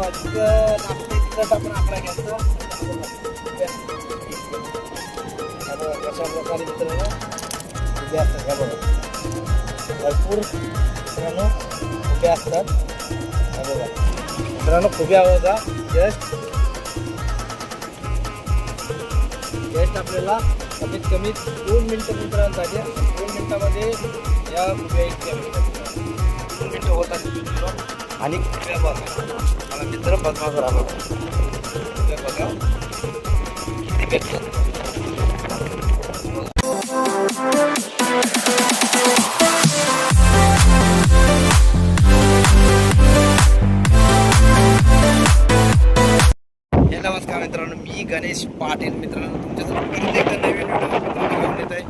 बघा जिथं लागते तिथंच आपण आकडा घ्यायचा हा बघा कशा प्रकारे मित्रांनो उभे असतात ह्या बघा भरपूर मित्रांनो उभे असतात हा बघा मित्रांनो खुब्या बघा जस्ट जस्ट आपल्याला कमीत कमी दोन मिनटं मित्रांनो झाले दोन मिनटामध्ये या खुब्या इतक्या भेटतात दोन मिनटं होतात मित्रांनो आणि खुब्या बघा मला मित्र बघा करा बघा बघा किती भेटतात नमस्कार मित्रांनो मी गणेश पाटील मित्रांनो तुमच्यासाठी परत एकदा नवीन व्हिडिओ मित्रांनो घेऊन येत आहे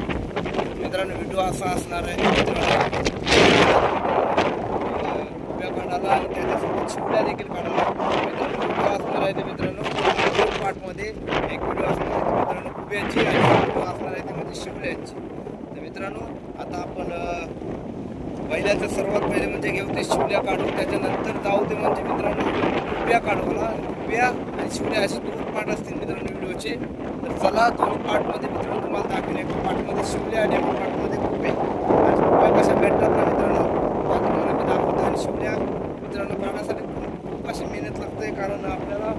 मित्रांनो व्हिडिओ असा असणार आहे मित्रांनो उभ्या काढायला आणि त्याच्यासोबत शिवल्या देखील काढायला मित्रांनो व्हिडिओ असणार आहे ते मित्रांनो दोन पार्टमध्ये एक व्हिडिओ असणार आहे ते मित्रांनो उभ्याची आणि एक व्हिडिओ असणार आहे ते म्हणजे शिवल्याची तर मित्रांनो आता आपण अं, पहिल्याचं सर्वात पहिले म्हणजे घेऊ ते शिवल्या काढून त्याच्यानंतर जाऊ ते म्हणजे मित्रांनो रुपया काढवाला रुपया आणि शिवल्या असे दोन पार्ट असतील मित्रांनो व्हिडिओचे. तर चला दोन पार्टमध्ये मित्रांनो तुम्हाला दाखवेल एका पार्टमध्ये शिवल्या आणि एका पार्टमध्ये रुपये आणि रुपया कशा भेटतात ना मित्रांनो? तुम्हाला मी दाखवतो. आणि शिवल्या मित्रांनो काढण्यासाठी खूप अशी मेहनत लागते. कारण आपल्याला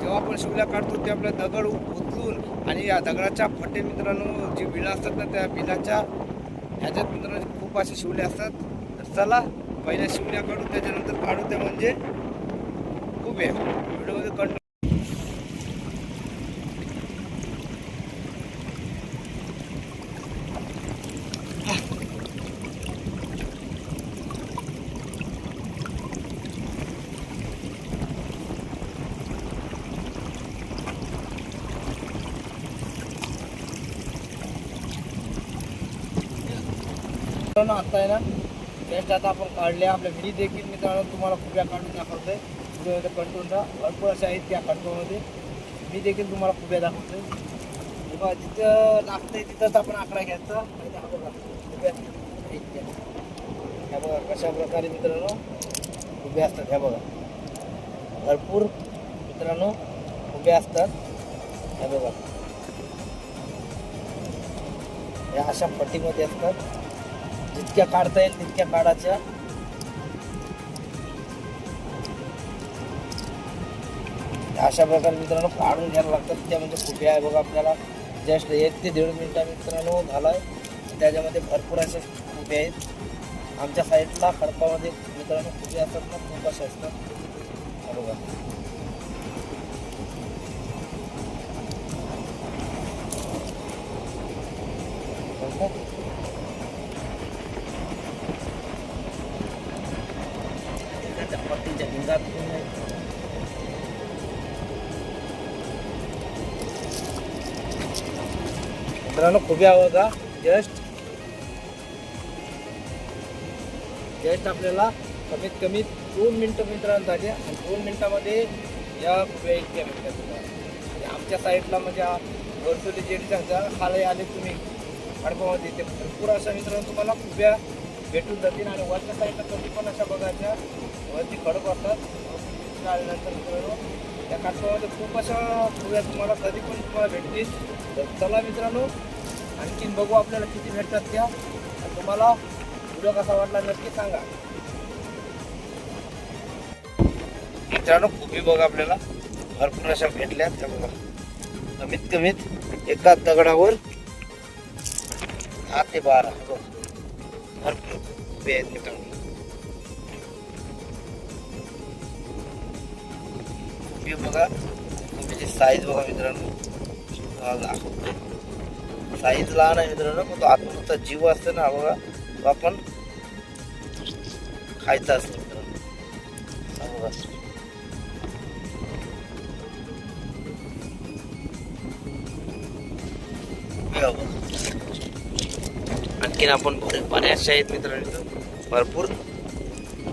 जेव्हा आपण शिवल्या काढतो ते आपल्या दगड उचलून आणि या दगडाच्या फटे मित्रांनो जे बिळा असतात ना त्या बिलाच्या ह्याच्यात मित्रांनो खूप शिवले असतात. तर चला पहिल्या शिवल्या काढू त्याच्यानंतर काढू ते म्हणजे खूप आहे. व्हिडिओमध्ये कंटिन्यू मित्रांनो आता आहे ना बेस्ट आता आपण काढले आपल्या घरी देखील मित्रांनो तुम्हाला खुब्या काढून दाखवतोय. व्हिडिओमध्ये कंट्रोलचा भरपूर अशा आहेत त्या कंट्रोलमध्ये मी देखील तुम्हाला खुब्या दाखवतोय. बघा जिथं लागतंय तिथंच आपण आकडा घ्यायचा. ह्या बघा? कशा प्रकारे मित्रांनो उभ्या असतात. ह्या बघा. भरपूर मित्रांनो उभ्या असतात. ह्या बघा. ह्या अशा पट्टीमध्ये असतात. जितक्या काढता येईल तितक्या काढायच्या. अशा प्रकारे मित्रांनो काढून घ्यायला लागतात. त्या म्हणजे खुबे आहे बघा आपल्याला. जस्ट एक ते दीड मिनटा मित्रांनो झाला आहे त्याच्यामध्ये भरपूर असे खुबे आहेत. आमच्या साईडला खडपामध्ये मित्रांनो खुबे असतात ना खूप असे असतात. बघा. खूप पट्टीच्या मित्रांनो खूप आवडता जस्ट जस्ट आपल्याला कमीत कमी दोन मिनटं मित्रांनो झाली आणि दोन मिनटामध्ये या खुब्या इतक्या भेटतात आणि आमच्या साईडला म्हणजे वर्सोली जेडच्या खाली आले तुम्ही खडकामध्ये ते भरपूर अशा मित्रांनो तुम्हाला खुब्या भेटून जातील आणि वरच्या साईडला कधी पण अशा बघायच्या. वरती खडक असतात वरती आल्यानंतर मित्रांनो त्या कासवामध्ये खूप अशा खुब्या तुम्हाला कधी पण तुम्हाला भेटतील. तर चला मित्रांनो आणखीन बघू आपल्याला किती भेटतात त्या. तुम्हाला व्हिडिओ कसा वाटला नक्की सांगा. मित्रांनो खुबी बघा आपल्याला. भरपूर अशा भेटल्या त्या बघा. कमीत कमीत एका दगडावर दहा ते बारा. भरपूर. खुबे आहेत मित्रांनो. खुबी बघा. खुबीची साईज म्हणजे बघा मित्रांनो. साईज लहान आहे मित्रांनो पण तो आतमधचा जीव असतो ना बघा. तो आपण खायचा असतो मित्रांनो. बघा. आणखीन आपण बऱ्याचशा आहेत मित्रांनो. भरपूर.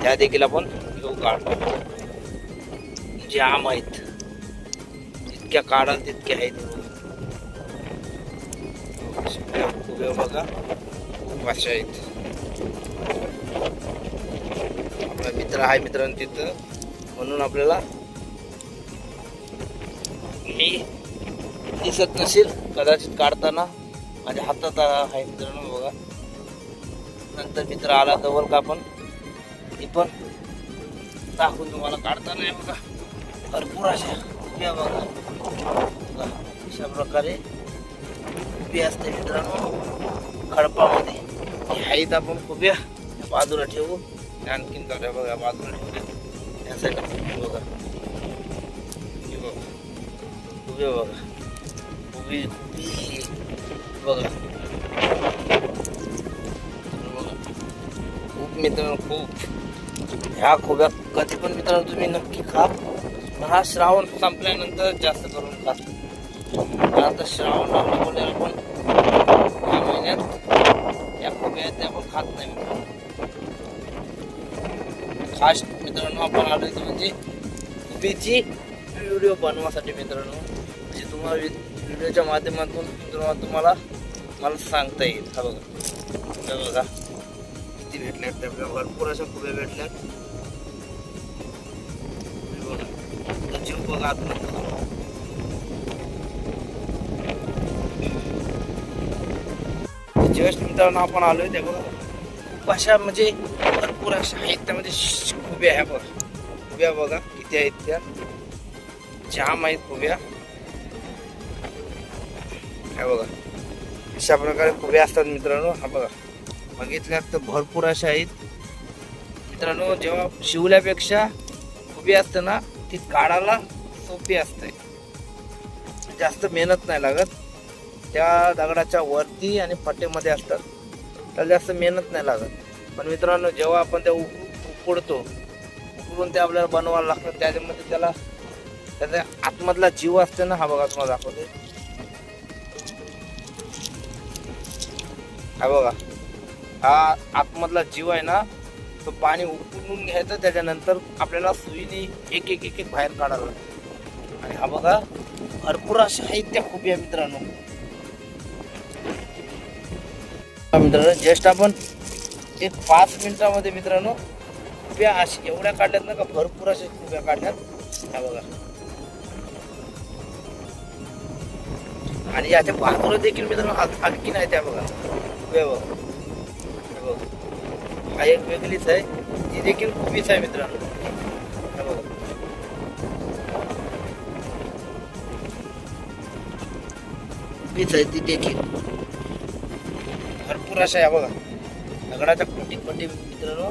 त्या देखील आपण घेऊ काढतो. जे आम आहेत. जितक्या काढाल तितक्या आहेत. उभे बघा. खूप अशा आहेत. आपला मित्र आहे मित्रांनो तिथं. म्हणून आपल्याला मी दिसत नसेल कदाचित काढताना. माझ्या हातात आहे मित्रांनो बघा. नंतर मित्र आला जवळ का पण ती पण दाखवून तुम्हाला काढता नाही बघा. भरपूर अशा उभ्या बघा. बघा, अशा प्रकारे उभी असते मित्रांनो. खडपामध्ये. आहेत आपण उभ्या बाजूला ठेवू. आणखीन जाऊया बघा बाजूला ठेवल्या या बघा. हे बघा. उभे बघा. उभी बघा बघा. खूप मित्रांनो खूप. ह्या खोब्या कधी पण मित्रांनो तुम्ही नक्की खा. हा श्रावण संपल्यानंतर जास्त करून खातो आता श्रावण लागल्यामुळे आपण. या महिन्यात या खोब्या त्या आपण खात नाही खास मित्रांनो आपण आलो इथे म्हणजे खोबीची व्हिडिओ बनवासाठी मित्रांनो. म्हणजे तुम्हाला व्हिडिओच्या माध्यमातून मित्रांनो तुम्हाला मला सांगता येईल. हा बघा. बघा. किती भेटल्यात आपल्याला भरपूर अशा खुबे भेटल्यात. बघा आतमध्ये. जस्ट मित्रांनो आपण आलोय त्या बघा. खूप अशा म्हणजे भरपूर अशा आहेत त्यामध्ये म्हणजे श- खुब्या ह्या बघा. खुब्या बघा किती आहेत त्या? जाम आहेत खुब्या ह्या बघा. अशा प्रकारे खुब्या असतात मित्रांनो हा बघा. बघितल्यात तर भरपूर अशा आहेत. मित्रांनो जेव्हा शिवल्यापेक्षा उभी असते ना ती काढायला सोपी असते. जास्त मेहनत नाही लागत. त्या दगडाच्या वरती आणि फटेमध्ये असतात. त्याला जास्त मेहनत नाही लागत. पण मित्रांनो जेव्हा आपण त्या उक- उकडतो उकडून ते आपल्याला बनवायला लागतं. त्याच्यामध्ये त्याला त्याचा आतमधला जीव असते ना हा बघा तुम्हाला दाखवते. हा बघा. हा आतमधला जीव आहे ना तो पाणी उकडून घ्यायचं. त्याच्यानंतर आपल्याला सुईने एक एक एक एक बाहेर काढायला लागतं. आणि हा बघा भरपूर अशा आहेत त्या खुबी आहे मित्रांनो मित्रांनो जस्ट आपण एक पाच मिनिटामध्ये मित्रांनो खुप्या अशी एवढ्या काढल्यात ना का भरपूर अशा खुब्या काढल्यात. हा बघा. आणि याच्या बाजूला देखील मित्रांनो आणखीन आहे त्या बघा. खुप्या बघा. बघा. हा एक वेगळीच आहे. ती देखील खुपीच आहे मित्रांनो. खूपच आहे ती देखील. भरपूर अशा आहे बघा. दगडाच्या कोटी कोटी मित्रांनो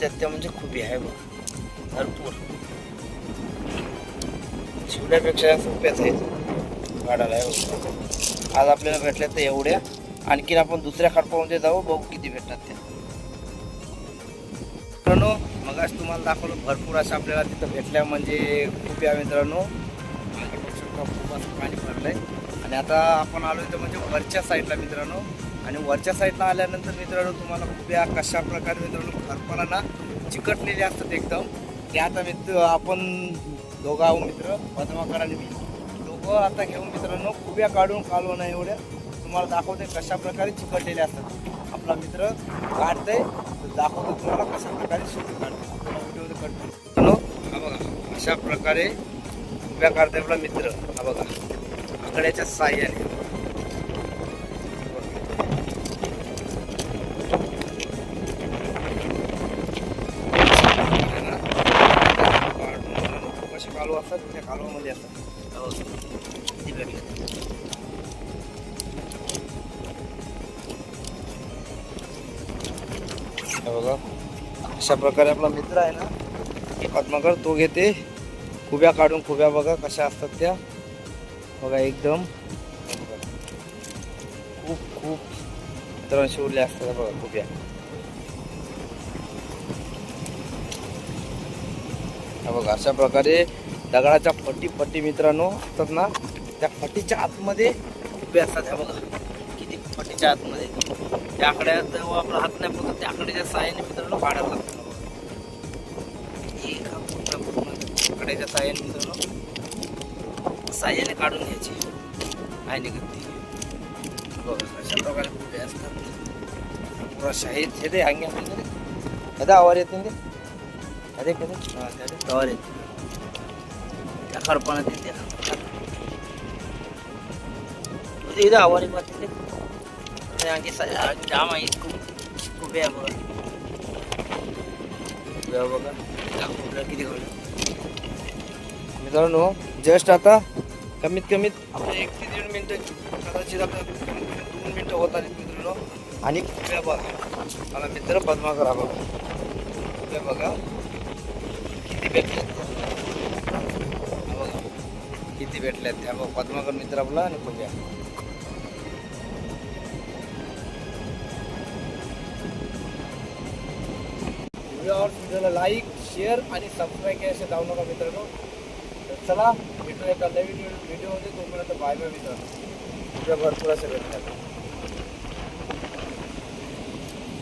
त्यात त्या म्हणजे खुबी आहे बघा. भरपूर. शिवण्यापेक्षा सोप्याच आहेत. काढायला आज आपल्याला भेटल्या तर एवढ्या. आणखीन आपण दुसऱ्या खडपामध्ये जाऊ बघू किती भेटतात त्या. मित्रांनो मग तुम्हाला दाखवलं भरपूर असं आपल्याला तिथं भेटल्या म्हणजे खूप या मित्रांनो. खूप असं पाणी भरलंय. आणि आता आपण आलो इथं म्हणजे वरच्या साईडला मित्रांनो. आणि वरच्या साईडला आल्यानंतर मित्रांनो तुम्हाला उभ्या कशा प्रकारे मित्रांनो खरपाला चिकटलेले असतात एकदम ते आता मित्र आपण दोघं आहो मित्र पद्माकर आणि मी. दोघं आता घेऊन मित्रांनो खुब्या काढून कालवण आहे एवढ्या. तुम्हाला दाखवते कशा प्रकारे चिकटलेले असतात. आपला मित्र काढतंय दाखवतो तुम्हाला कशा प्रकारे शिकून काढतो व्हिडिओ कट करतो हा बघा अशा प्रकारे उभ्या काढतोय आपला मित्र. हा बघा. आकड्याच्या साह्याने. असतात त्या कालवामध्ये असतात. हो. बघा अशा प्रकारे आपला मित्र आहे ना पद्माकर तो घेते. खुब्या काढून खुब्या बघा कशा असतात त्या. बघा एकदम खूप खूप मित्रांनो उरले असतात बघा खूप या बघा अशा प्रकारे दगडाच्या फटी फटी मित्रांनो असतात ना त्या फटीच्या आतमध्ये उभे असतात ह्या बघा. किती फटीच्या आतमध्ये. त्या आकड्या आपला हात नाही फक्त त्या आकड्याच्या साहाय्याने मित्रांनो काढायला लागतं एक हा आकड्याच्या मित्रांनो साहाय्याने काढून घ्यायची. आहे निघत ती. बघा अशा प्रकारे उभे असतात. पुरा शाहीत हे ते हंगे कधी हे आवार येते ते अरे कधी हा, येते त्या येते इथं आवारी मारते ते आणखी जाम आहे खूप खूप आहे बघा. बघा किती मित्रांनो जस्ट आता कमीत कमीत एक ते दीड मिनटं कदाचित आपल्या दोन मिनटं होत आली मित्रांनो. आणि कुठल्या बघा. मला मित्र पद्माकर हा बघा. कुठल्या बघा. किती भेटले बघा. किती भेटल्यात त्या बघा पद्माकर मित्र आपला आणि कुठल्या व्हिडिओ लाईक शेअर आणि सबस्क्राईब केल्याशिवाय जाऊ नका मित्रांनो. चला भेटू एका नवीन व्हिडिओमध्ये. तोपर्यंत बाय बाय मित्रांनो. तुझ्या भरपूर असे भेटतात